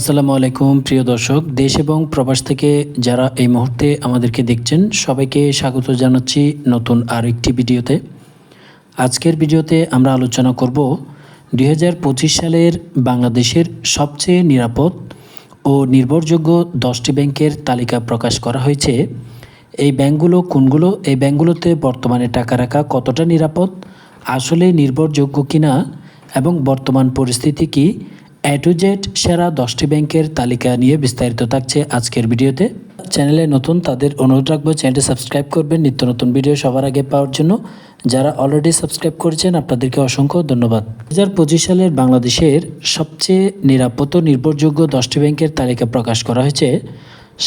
আসসালামু আলাইকুম, প্রিয় দর্শক। দেশ এবং প্রবাস থেকে যারা এই মুহূর্তে আমাদেরকে দেখছেন, সবাইকে স্বাগত জানাচ্ছি নতুন আর একটি ভিডিওতে। আজকের ভিডিওতে আমরা আলোচনা করব দুই হাজার পঁচিশ সালের বাংলাদেশের সবচেয়ে নিরাপদ ও নির্ভরযোগ্য দশটি ব্যাংকের তালিকা প্রকাশ করা হয়েছে। এই ব্যাংকগুলো কোনগুলো? এই ব্যাংকগুলোতে বর্তমানে টাকা রাখা কতটা নিরাপদ? আসলে নির্ভরযোগ্য কিনা? এবং বর্তমান পরিস্থিতি কি? এ টু জেড সেরা দশটি ব্যাংকের তালিকা নিয়ে বিস্তারিত থাকছে আজকের ভিডিওতে। চ্যানেলে নতুন তাদের অনুরোধ রাখব, চ্যানেলটি সাবস্ক্রাইব করবেন, নিত্য নতুন ভিডিও সবার আগে পাওয়ার জন্য। যারা অলরেডি সাবস্ক্রাইব করেছেন, আপনাদেরকে অসংখ্য ধন্যবাদ। দু হাজার পঁচিশ সালের বাংলাদেশের সবচেয়ে নিরাপদ নির্ভরযোগ্য দশটি ব্যাংকের তালিকা প্রকাশ করা হয়েছে।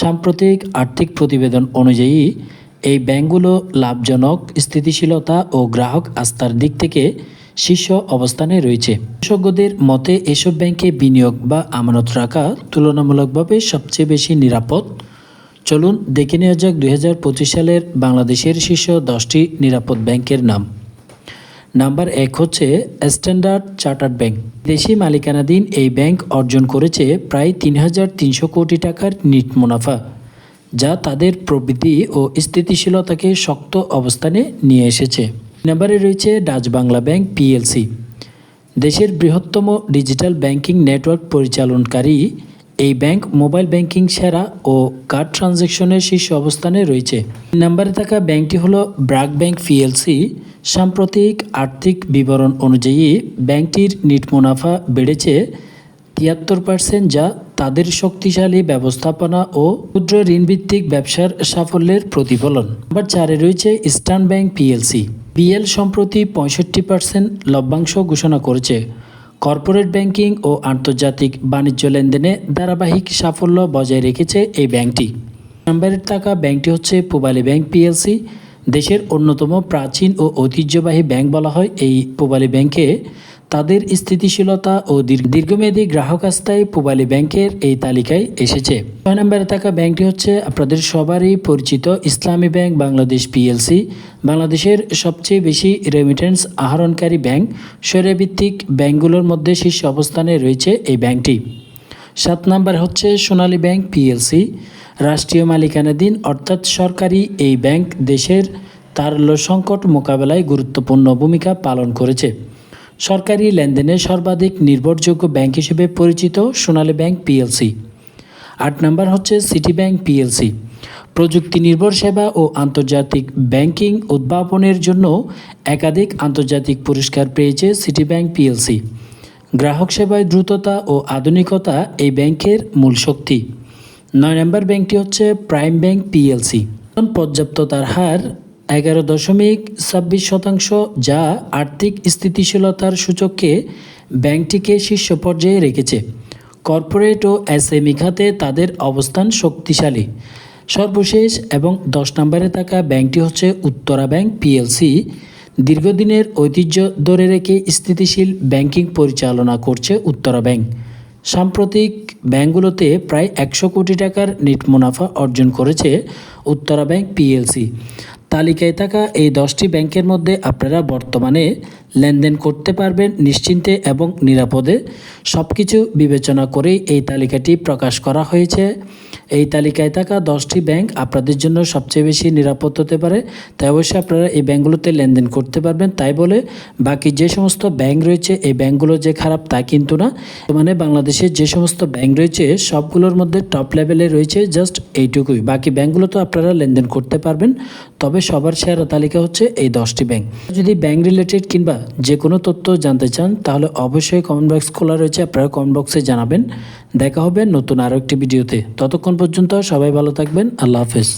সাম্প্রতিক আর্থিক প্রতিবেদন অনুযায়ী, এই ব্যাংকগুলো লাভজনক, স্থিতিশীলতা ও গ্রাহক আস্থার দিক থেকে শীর্ষ অবস্থানে রয়েছে। বিশেষজ্ঞদের মতে, এসব ব্যাংকে বিনিয়োগ বা আমানত রাখা তুলনামূলকভাবে সবচেয়ে বেশি নিরাপদ। চলুন দেখে নেওয়া যাক দুই হাজার পঁচিশ সালের বাংলাদেশের শীর্ষ দশটি নিরাপদ ব্যাংকের নাম। নাম্বার এক হচ্ছে স্ট্যান্ডার্ড চার্টার্ড ব্যাংক। দেশি মালিকানাধীন এই ব্যাংক অর্জন করেছে প্রায় তিন হাজার তিনশো কোটি টাকার নিট মুনাফা, যা তাদের প্রবৃদ্ধি ও স্থিতিশীলতাকে শক্ত অবস্থানে নিয়ে এসেছে। নাম্বারে রয়েছে ডাচ বাংলা ব্যাংক পিএলসি। দেশের বৃহত্তম ডিজিটাল ব্যাংকিং নেটওয়ার্ক পরিচালনকারী এই ব্যাংক মোবাইল ব্যাংকিং সেরা ও কার্ড ট্রানজ্যাকশনের শীর্ষ অবস্থানে রয়েছে। নাম্বারে থাকা ব্যাংকটি হলো ব্রাক ব্যাংক পিএলসি। সাম্প্রতিক আর্থিক বিবরণ অনুযায়ী ব্যাংকটির নিট মুনাফা বেড়েছে তিয়াত্তর পার্সেন্ট যা তাদের শক্তিশালী ব্যবস্থাপনা ও ক্ষুদ্র ঋণভিত্তিক ব্যবসার সাফল্যের প্রতিফলন। নাম্বার চারে রয়েছে ইস্টার্ন ব্যাংক পিএলসি। বিএল সম্প্রতি পঁয়ষট্টি পার্সেন্ট লভ্যাংশ ঘোষণা করেছে। কর্পোরেট ব্যাংকিং ও আন্তর্জাতিক বাণিজ্য লেনদেনে ধারাবাহিক সাফল্য বজায় রেখেছে এই ব্যাংকটি। নম্বরের থাকা ব্যাংকটি হচ্ছে পূবালী ব্যাংক পিএলসি। দেশের অন্যতম প্রাচীন ও ঐতিহ্যবাহী ব্যাংক বলা হয় এই পূবালী ব্যাংকে তাদের স্থিতিশীলতা ও দীর্ঘ- দীর্ঘমেয়াদী গ্রাহক আস্থায় পূবালী ব্যাংকের এই তালিকায় এসেছে। ছয় নম্বরে থাকা ব্যাংকটি হচ্ছে আপনাদের সবারই পরিচিত ইসলামী ব্যাংক বাংলাদেশ পিএলসি, বাংলাদেশের সবচেয়ে বেশি রেমিটেন্স আহরণকারী ব্যাংক স্বৈরভিত্তিক ব্যাংকগুলোর মধ্যে শীর্ষ অবস্থানে রয়েছে এই ব্যাংকটি। সাত নাম্বার হচ্ছে সোনালী ব্যাংক পিএলসি, রাষ্ট্রীয় মালিকানাধীন অর্থাৎ সরকারি এই ব্যাংক দেশের তারল্য সংকট মোকাবেলায় গুরুত্বপূর্ণ ভূমিকা পালন করেছে। সরকারি লেনদেনে সর্বাধিক নির্ভরযোগ্য ব্যাংক হিসেবে পরিচিত সোনালী ব্যাংক পিএলসি। আট নম্বর হচ্ছে সিটি ব্যাংক পিএলসি। প্রযুক্তি নির্ভর সেবা ও আন্তর্জাতিক ব্যাংকিং উদ্ভাবনের জন্য একাধিক আন্তর্জাতিক পুরস্কার পেয়েছে সিটি ব্যাংক পিএলসি। গ্রাহক সেবায় দ্রুততা ও আধুনিকতা এই ব্যাংকের মূল শক্তি। নয় নম্বর ব্যাংকটি হচ্ছে প্রাইম ব্যাংক পিএলসি। পর্যাপ্ততার হার এগারো দশমিক ছাব্বিশ শতাংশ যা আর্থিক স্থিতিশীলতার সূচককে ব্যাংকটিকে শীর্ষ পর্যায়ে রেখেছে। কর্পোরেট ও এসএমই খাতে তাদের অবস্থান শক্তিশালী। সর্বশেষ এবং দশ নম্বরে থাকা ব্যাংকটি হচ্ছে উত্তরা ব্যাংক পিএলসি। দীর্ঘদিনের ঐতিহ্য ধরে রেখে স্থিতিশীল ব্যাংকিং পরিচালনা করছে উত্তরা ব্যাংক। সাম্প্রতিক ব্যাংকগুলোতে প্রায় একশো কোটি টাকার নেট মুনাফা অর্জন করেছে উত্তরা ব্যাংক পিএলসি। তালিকায় থাকা এই দশটি ব্যাংকের মধ্যে আপনারা বর্তমানে লেনদেন করতে পারবেন নিশ্চিন্তে এবং নিরাপদে। সব কিছু বিবেচনা করেই এই তালিকাটি প্রকাশ করা হয়েছে। এই তালিকায় থাকা দশটি ব্যাংক আপনাদের জন্য সবচেয়ে বেশি নিরাপদ হতে পারে, তাই অবশ্যই আপনারা এই ব্যাংকগুলোতে লেনদেন করতে পারবেন। তাই বলে বাকি যে সমস্ত ব্যাংক রয়েছে, এই ব্যাংকগুলো যে খারাপ তা কিন্তু না। মানে বাংলাদেশের যে সমস্ত ব্যাংক রয়েছে, সবগুলোর মধ্যে টপ লেভেলে রয়েছে জাস্ট এইটুকুই। বাকি ব্যাংকগুলো তো আপনারা লেনদেন করতে পারবেন। তবে সবার সেরা তালিকা হচ্ছে এই দশটি ব্যাংক যদি ব্যাংক রিলেটেড কিংবা যে কোনো তথ্য জানতে চান, তাহলে অবশ্যই কমেন্ট বক্স খোলা রয়েছে, আপনারা কমেন্ট বক্সে জানাবেন। দেখা হবে নতুন আরও একটি ভিডিওতে ততক্ষণ পর্যন্ত সবাই ভালো থাকবেন, আল্লাহ হাফেজ।